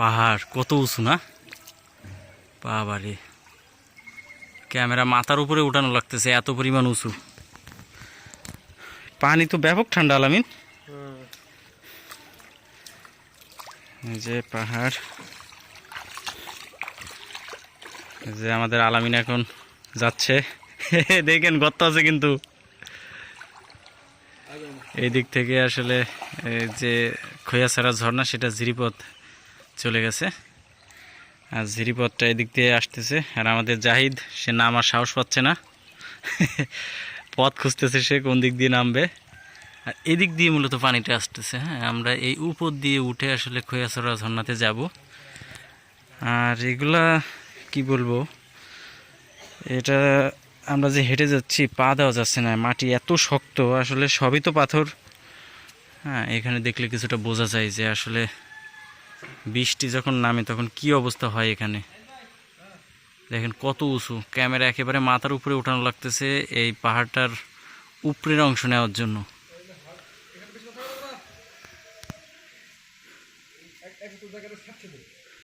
পাহাড় কত উঁচু না? বাবারে। ক্যামেরা মাথার উপরে উঠানো লাগতেছে এত পরিমাণ উঁচু। পানি তো ব্যাপক ঠান্ডা আলামিন। যে পাহাড়। যে আমাদের আলামিন এখন যাচ্ছে। দেখেন গর্ত আছে কিন্তু। এই দিক থেকে আসলে এই যে খৈয়াছাড়া ঝর্ণা সেটা জিরিপথ চলে গেছে। আর জিরিপথটা এদিক দিয়ে আসতেছে। আর আমাদের জাহিদ, সে নামার সাহস পাচ্ছে না। পথ খুঁজতেছে সে কোন দিক দিয়ে নামবে। আর এদিক দিয়ে মূলত পানিটা আসতেছে হ্যাঁ। আমরা এই উপর দিয়ে উঠে আসলে খৈয়াছড়া ঝর্ণাতে যাব। আর এগুলা কি বলব? এটা আমরা যে হেঁটে যাচ্ছি, পা দেওয়া যাচ্ছে না। মাটি এত শক্ত, আসলে সবই তো পাথর। হ্যাঁ এখানে দেখলে কিছুটা বোঝা যায় যে আসলে বৃষ্টি যখন নামে, তখন কি অবস্থা হয় এখানে? দেখেন কত উঁচু। ক্যামেরা একেবারে মাথার উপরে উঠানো লাগতেছে এই পাহাড়টার উপরের অংশ নেওয়ার জন্য।